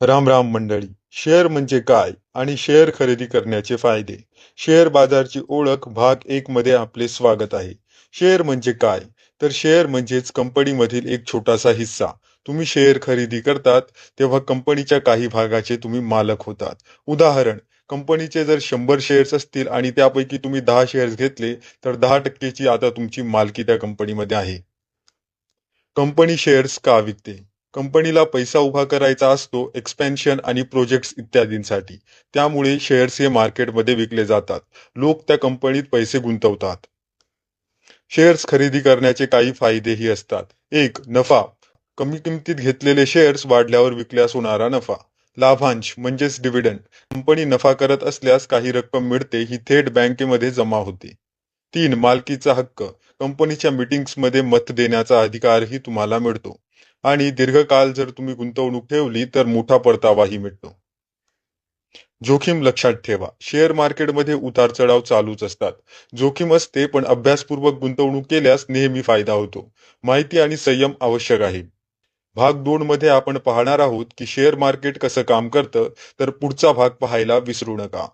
राम राम मंडळी. शेअर म्हणजे काय आणि शेअर खरेदी करण्याचे फायदे? शेअर बाजारची ओळख भाग एक मध्ये आपले स्वागत आहे. शेअर म्हणजे काय? तर शेअर म्हणजेच कंपनीमधील एक छोटासा हिस्सा. तुम्ही शेअर खरेदी करतात तेव्हा कंपनीच्या काही भागाचे तुम्ही मालक होतात. उदाहरण कंपनीचे जर शंभर शेअर्स असतील आणि त्यापैकी तुम्ही दहा शेअर्स घेतले तर दहा टक्केची आता तुमची मालकी त्या कंपनीमध्ये आहे. कंपनी शेअर्स का विकते? कंपनीला पैसा उभा करायचा असतो एक्सपेन्शन आणि प्रोजेक्ट्स इत्यादींसाठी. त्यामुळे शेअर्स हे मार्केटमध्ये विकले जातात. लोक त्या कंपनीत पैसे गुंतवतात. शेअर्स खरेदी करण्याचे काही फायदेही असतात. एक नफा. कमी किमतीत घेतलेले शेअर्स वाढल्यावर विकल्यास होणारा नफा. लाभांश म्हणजेच डिव्हिडंड कंपनी नफा करत असल्यास काही रक्कम मिळते ही थेट बँकेमध्ये जमा होते. तीन मालकीचा हक्क. कंपनीच्या मीटिंग्समध्ये मत देण्याचा अधिकारही तुम्हाला मिळतो. आणि दीर्घकाळ जर तुम्ही गुंतवणूक ठेवली तर मोठा परतावाही मिळतो. जोखीम लक्षात ठेवा. शेअर मार्केटमध्ये उतार चढाव चालूच असतात. जोखीम असते पण अभ्यासपूर्वक गुंतवणूक केल्यास नेहमी फायदा होतो. माहिती आणि संयम आवश्यक आहे. भाग दोन मध्ये आपण पाहणार आहोत की शेअर मार्केट कसं काम करतं तर पुढचा भाग पाहायला विसरू नका.